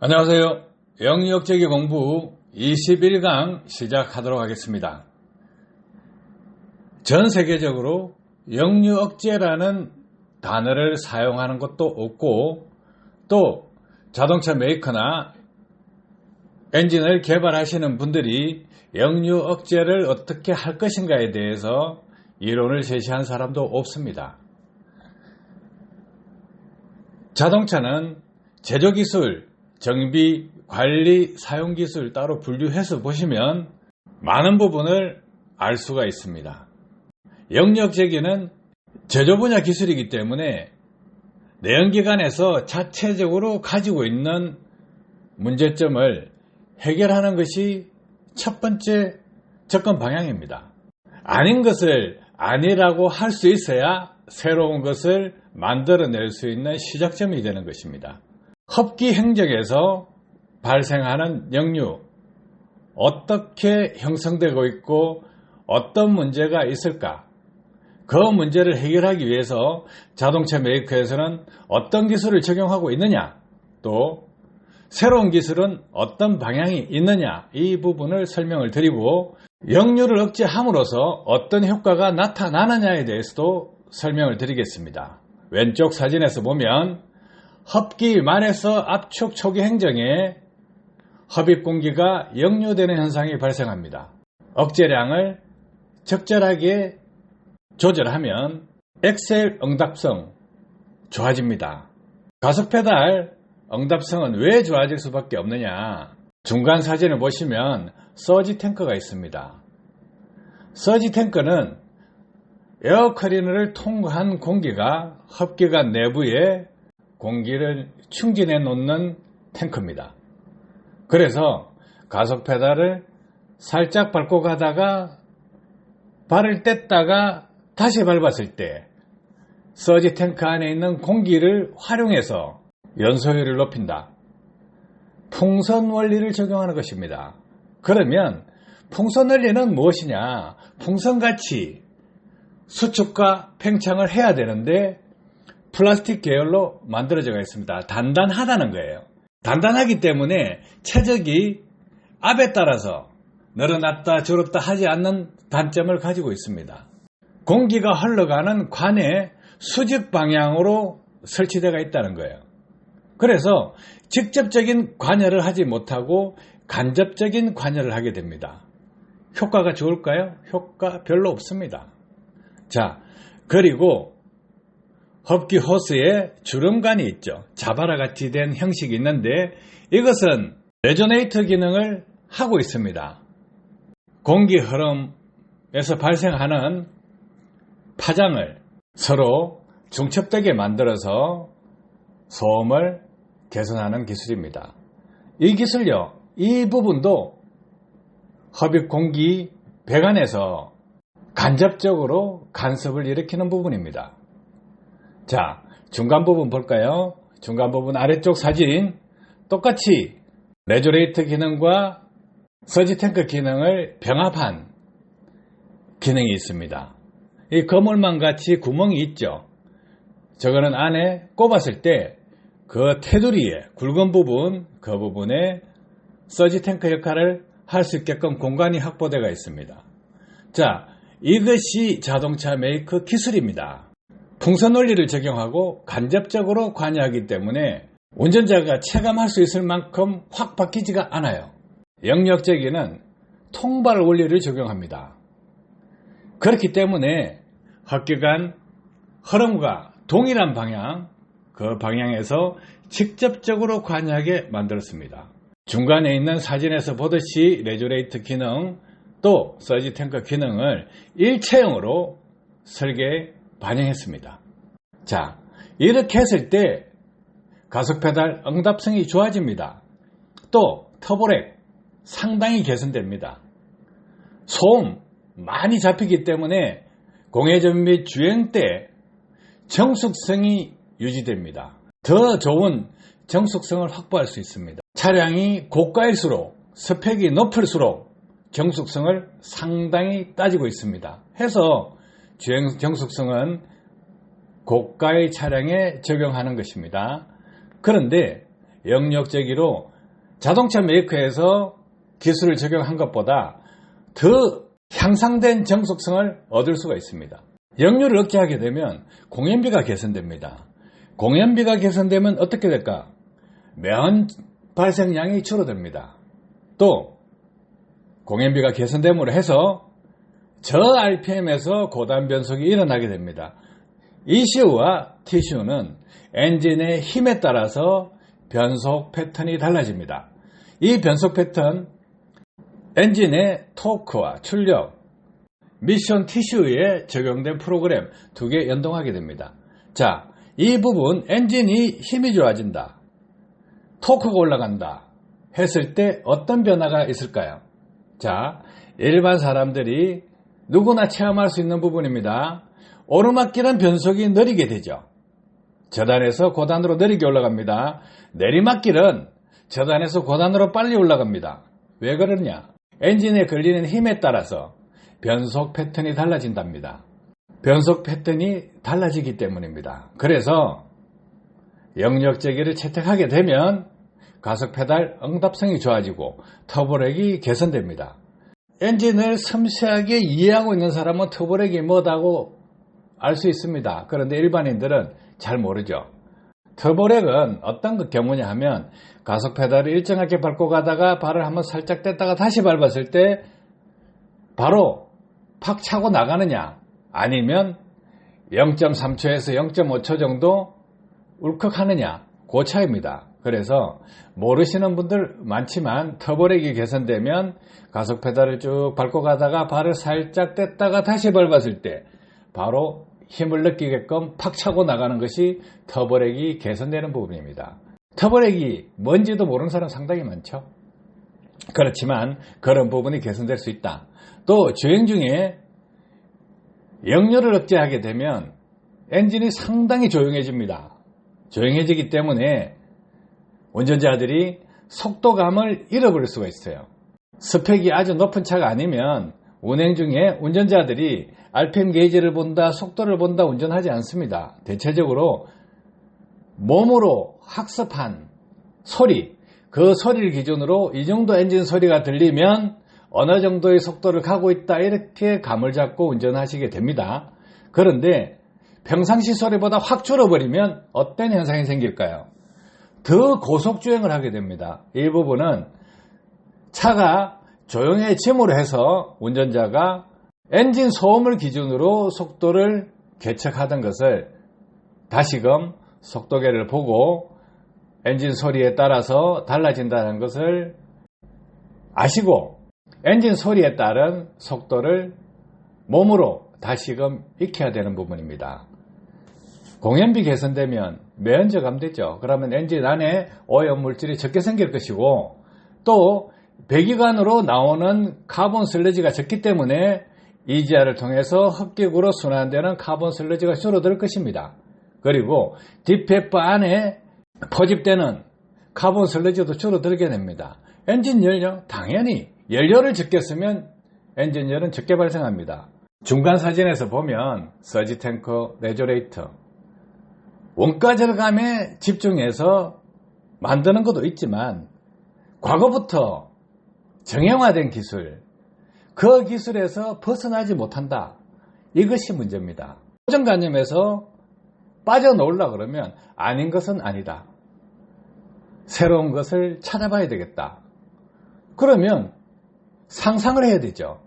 안녕하세요. 영역제기 공부 21강 시작하도록 하겠습니다. 전 세계적으로 영유 억제라는 단어를 사용하는 것도 없고 또 자동차 메이커나 엔진을 개발하시는 분들이 영유 억제를 어떻게 할 것인가에 대해서 이론을 제시한 사람도 없습니다. 자동차는 제조기술, 정비, 관리, 사용 기술 따로 분류해서 보시면 많은 부분을 알 수가 있습니다. 영역제기는 제조 분야 기술이기 때문에 내연기관에서 자체적으로 가지고 있는 문제점을 해결하는 것이 첫 번째 접근 방향입니다. 아닌 것을 아니라고 할 수 있어야 새로운 것을 만들어낼 수 있는 시작점이 되는 것입니다. 흡기 행정에서 발생하는 역류, 어떻게 형성되고 있고 어떤 문제가 있을까? 그 문제를 해결하기 위해서 자동차 메이커에서는 어떤 기술을 적용하고 있느냐, 또 새로운 기술은 어떤 방향이 있느냐, 이 부분을 설명을 드리고 역류를 억제함으로써 어떤 효과가 나타나느냐에 대해서도 설명을 드리겠습니다. 왼쪽 사진에서 보면 흡기만에서 압축 초기 행정에 흡입 공기가 역류되는 현상이 발생합니다. 억제량을 적절하게 조절하면 엑셀 응답성 좋아집니다. 가속 페달 응답성은 왜 좋아질 수밖에 없느냐? 중간 사진을 보시면 서지 탱크가 있습니다. 서지 탱크는 에어커리너를 통과한 공기가 흡기관 내부에 공기를 충진해 놓는 탱크입니다. 그래서 가속 페달을 살짝 밟고 가다가 발을 뗐다가 다시 밟았을 때 서지 탱크 안에 있는 공기를 활용해서 연소율을 높인다. 풍선 원리를 적용하는 것입니다. 그러면 풍선 원리는 무엇이냐? 풍선같이 수축과 팽창을 해야 되는데 플라스틱 계열로 만들어져 있습니다. 단단하다는 거예요. 단단하기 때문에 체적이 압에 따라서 늘어났다 줄었다 하지 않는 단점을 가지고 있습니다. 공기가 흘러가는 관에 수직 방향으로 설치되어 있다는 거예요. 그래서 직접적인 관여를 하지 못하고 간접적인 관여를 하게 됩니다. 효과가 좋을까요? 효과 별로 없습니다. 자, 그리고 흡기 호스에 주름관이 있죠. 자바라 같이 된 형식이 있는데 이것은 레조네이터 기능을 하고 있습니다. 공기 흐름에서 발생하는 파장을 서로 중첩되게 만들어서 소음을 개선하는 기술입니다. 이 기술요, 이 부분도 흡입 공기 배관에서 간접적으로 간섭을 일으키는 부분입니다. 자, 중간 부분 볼까요? 중간 부분 아래쪽 사진 똑같이 레조레이터 기능과 서지 탱크 기능을 병합한 기능이 있습니다. 이 거물망 같이 구멍이 있죠. 저거는 안에 꼽았을 때 그 테두리에 굵은 부분, 그 부분에 서지 탱크 역할을 할 수 있게끔 공간이 확보되어 있습니다. 자, 이것이 자동차 메이커 기술입니다. 풍선 원리를 적용하고 간접적으로 관여하기 때문에 운전자가 체감할 수 있을 만큼 확 바뀌지가 않아요. 영역 제기는 통발 원리를 적용합니다. 그렇기 때문에 흡기관 흐름과 동일한 방향, 그 방향에서 직접적으로 관여하게 만들었습니다. 중간에 있는 사진에서 보듯이 레조레이트 기능 또 서지 탱크 기능을 일체형으로 설계 반영했습니다. 자, 이렇게 했을 때 가속 페달 응답성이 좋아집니다. 또 터보렉 상당히 개선됩니다. 소음 많이 잡히기 때문에 공회전 및 주행 때 정숙성이 유지됩니다. 더 좋은 정숙성을 확보할 수 있습니다. 차량이 고가일수록 스펙이 높을수록 정숙성을 상당히 따지고 있습니다. 해서 정숙성은 고가의 차량에 적용하는 것입니다. 그런데 영역제기로 자동차 메이커에서 기술을 적용한 것보다 더 향상된 정속성을 얻을 수가 있습니다. 역류를 얻게 하게 되면 공연비가 개선됩니다. 공연비가 개선되면 어떻게 될까? 면 발생량이 줄어듭니다. 또 공연비가 개선됨으로 해서 저 RPM에서 고단 변속이 일어나게 됩니다. ECU와 TCU는 엔진의 힘에 따라서 변속 패턴이 달라집니다. 이 변속 패턴 엔진의 토크와 출력, 미션 TCU에 적용된 프로그램 두 개 연동하게 됩니다. 자, 이 부분 엔진이 힘이 좋아진다. 토크가 올라간다. 했을 때 어떤 변화가 있을까요? 자, 일반 사람들이 누구나 체험할 수 있는 부분입니다. 오르막길은 변속이 느리게 되죠. 저단에서 고단으로 느리게 올라갑니다. 내리막길은 저단에서 고단으로 빨리 올라갑니다. 왜 그러냐? 엔진에 걸리는 힘에 따라서 변속 패턴이 달라진답니다. 변속 패턴이 달라지기 때문입니다. 그래서 영역제기를 채택하게 되면 가속 페달 응답성이 좋아지고 터보렉이 개선됩니다. 엔진을 섬세하게 이해하고 있는 사람은 터보렉이 뭐다고 알 수 있습니다. 그런데 일반인들은 잘 모르죠. 터보렉은 어떤 경우냐 하면 가속 페달을 일정하게 밟고 가다가 발을 한번 살짝 뗐다가 다시 밟았을 때 바로 팍 차고 나가느냐 아니면 0.3초에서 0.5초 정도 울컥하느냐 그 차이입니다. 그래서 모르시는 분들 많지만 터보렉이 개선되면 가속 페달을 쭉 밟고 가다가 발을 살짝 뗐다가 다시 밟았을 때 바로 힘을 느끼게끔 팍 차고 나가는 것이 터보렉이 개선되는 부분입니다. 터보렉이 뭔지도 모르는 사람 상당히 많죠. 그렇지만 그런 부분이 개선될 수 있다. 또 주행 중에 역류를 억제하게 되면 엔진이 상당히 조용해집니다. 조용해지기 때문에 운전자들이 속도감을 잃어버릴 수가 있어요. 스펙이 아주 높은 차가 아니면 운행 중에 운전자들이 RPM 게이지를 본다, 속도를 본다 운전하지 않습니다. 대체적으로 몸으로 학습한 소리, 그 소리를 기준으로 이 정도 엔진 소리가 들리면 어느 정도의 속도를 가고 있다 이렇게 감을 잡고 운전하시게 됩니다. 그런데 평상시 소리보다 확 줄어버리면 어떤 현상이 생길까요? 더 고속주행을 하게 됩니다. 이 부분은 차가 조용해짐으로 해서 운전자가 엔진 소음을 기준으로 속도를 개척하던 것을 다시금 속도계를 보고 엔진 소리에 따라서 달라진다는 것을 아시고 엔진 소리에 따른 속도를 몸으로 다시금 익혀야 되는 부분입니다. 공연비 개선되면 매연 저감되죠. 그러면 엔진 안에 오염 물질이 적게 생길 것이고 또 배기관으로 나오는 카본 슬러지가 적기 때문에 EGR을 통해서 흡기구로 순환되는 카본 슬러지가 줄어들 것입니다. 그리고 뒷페퍼 안에 포집되는 카본 슬러지도 줄어들게 됩니다. 엔진 연료 당연히 연료를 적게 쓰면 엔진 열은 적게 발생합니다. 중간 사진에서 보면 서지 탱커 레조레이터 원가 절감에 집중해서 만드는 것도 있지만 과거부터 정형화된 기술 그 기술에서 벗어나지 못한다. 이것이 문제입니다. 고정관념에서 빠져놓으려 그러면 아닌 것은 아니다. 새로운 것을 찾아봐야 되겠다. 그러면 상상을 해야 되죠.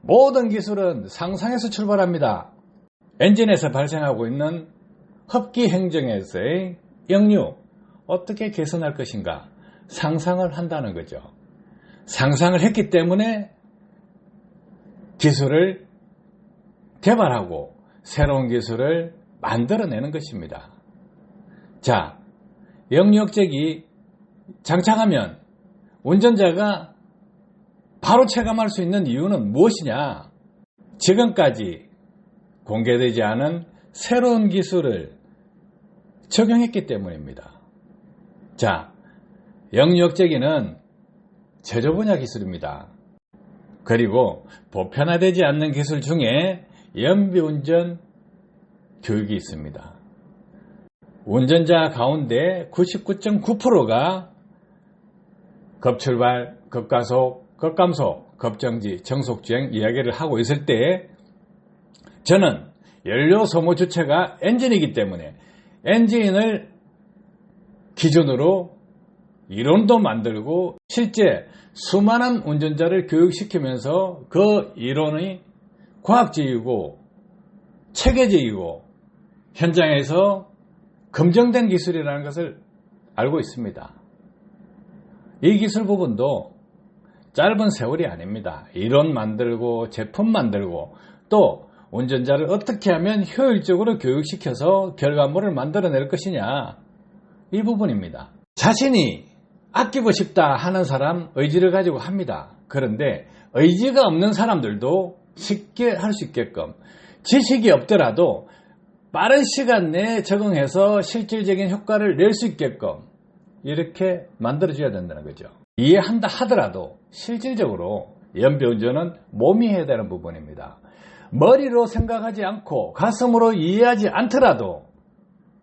모든 기술은 상상에서 출발합니다. 엔진에서 발생하고 있는 흡기 행정에서의 역류 어떻게 개선할 것인가 상상을 한다는 거죠. 상상을 했기 때문에 기술을 개발하고 새로운 기술을 만들어내는 것입니다. 자, 영역적이 장착하면 운전자가 바로 체감할 수 있는 이유는 무엇이냐? 지금까지 공개되지 않은 새로운 기술을 적용했기 때문입니다. 자, 영역적이는 제조 분야 기술입니다. 그리고 보편화되지 않는 기술 중에 연비운전 교육이 있습니다. 운전자 가운데 99.9%가 급출발, 급가속, 급감속, 급정지, 정속주행 이야기를 하고 있을 때 저는 연료 소모 주체가 엔진이기 때문에 엔진을 기준으로 이론도 만들고 실제 수많은 운전자를 교육시키면서 그 이론이 과학적이고 체계적이고 현장에서 검증된 기술이라는 것을 알고 있습니다. 이 기술 부분도 짧은 세월이 아닙니다. 이론 만들고 제품 만들고 또 운전자를 어떻게 하면 효율적으로 교육시켜서 결과물을 만들어낼 것이냐 이 부분입니다. 자신이 아끼고 싶다 하는 사람 의지를 가지고 합니다. 그런데 의지가 없는 사람들도 쉽게 할 수 있게끔 지식이 없더라도 빠른 시간 내에 적응해서 실질적인 효과를 낼 수 있게끔 이렇게 만들어줘야 된다는 거죠. 이해한다 하더라도 실질적으로 연비 운전은 몸이 해야 되는 부분입니다. 머리로 생각하지 않고 가슴으로 이해하지 않더라도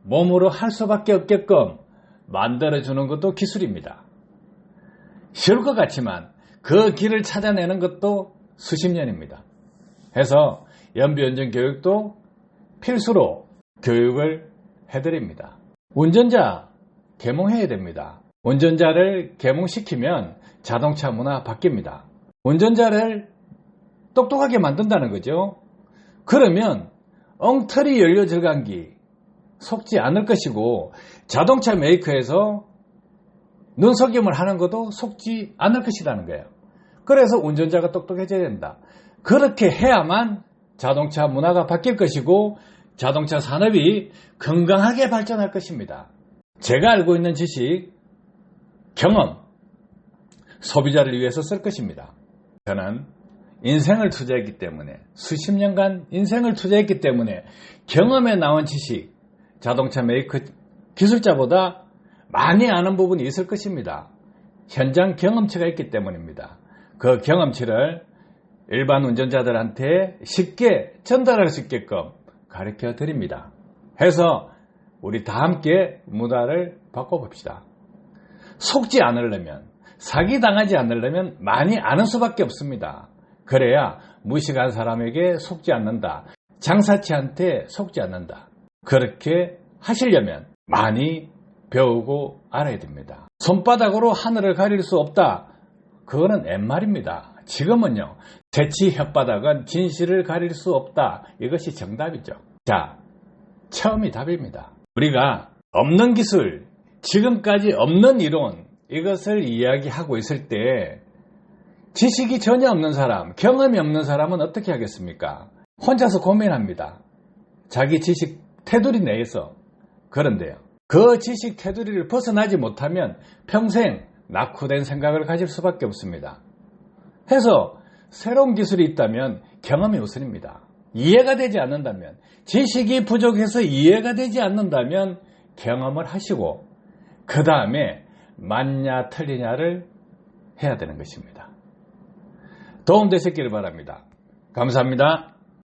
몸으로 할 수밖에 없게끔 만들어주는 것도 기술입니다. 쉬울 것 같지만 그 길을 찾아내는 것도 수십 년입니다. 해서 연비운전 교육도 필수로 교육을 해드립니다. 운전자 개몽해야 됩니다. 운전자를 개몽시키면 자동차 문화 바뀝니다. 운전자를 똑똑하게 만든다는 거죠. 그러면 엉터리 연료 절감기 속지 않을 것이고 자동차 메이커에서 눈속임을 하는 것도 속지 않을 것이라는 거예요. 그래서 운전자가 똑똑해져야 된다. 그렇게 해야만 자동차 문화가 바뀔 것이고 자동차 산업이 건강하게 발전할 것입니다. 제가 알고 있는 지식, 경험, 소비자를 위해서 쓸 것입니다. 저는 인생을 투자했기 때문에 수십 년간 인생을 투자했기 때문에 경험에 나온 지식, 자동차 메이커 기술자보다 많이 아는 부분이 있을 것입니다. 현장 경험치가 있기 때문입니다. 그 경험치를 일반 운전자들한테 쉽게 전달할 수 있게끔 가르쳐 드립니다. 해서 우리 다 함께 문화를 바꿔봅시다. 속지 않으려면, 사기당하지 않으려면 많이 아는 수밖에 없습니다. 그래야 무식한 사람에게 속지 않는다. 장사치한테 속지 않는다. 그렇게 하시려면 많이 배우고 알아야 됩니다. 손바닥으로 하늘을 가릴 수 없다. 그거는 옛말입니다. 지금은요, 대치 혓바닥은 진실을 가릴 수 없다. 이것이 정답이죠. 자, 처음이 답입니다. 우리가 없는 기술, 지금까지 없는 이론, 이것을 이야기하고 있을 때 지식이 전혀 없는 사람, 경험이 없는 사람은 어떻게 하겠습니까? 혼자서 고민합니다. 자기 지식 테두리 내에서. 그런데요. 그 지식 테두리를 벗어나지 못하면 평생 낙후된 생각을 가질 수밖에 없습니다. 해서 새로운 기술이 있다면 경험이 우선입니다. 이해가 되지 않는다면, 지식이 부족해서 이해가 되지 않는다면 경험을 하시고, 그 다음에 맞냐 틀리냐를 해야 되는 것입니다. 도움 되셨기를 바랍니다. 감사합니다.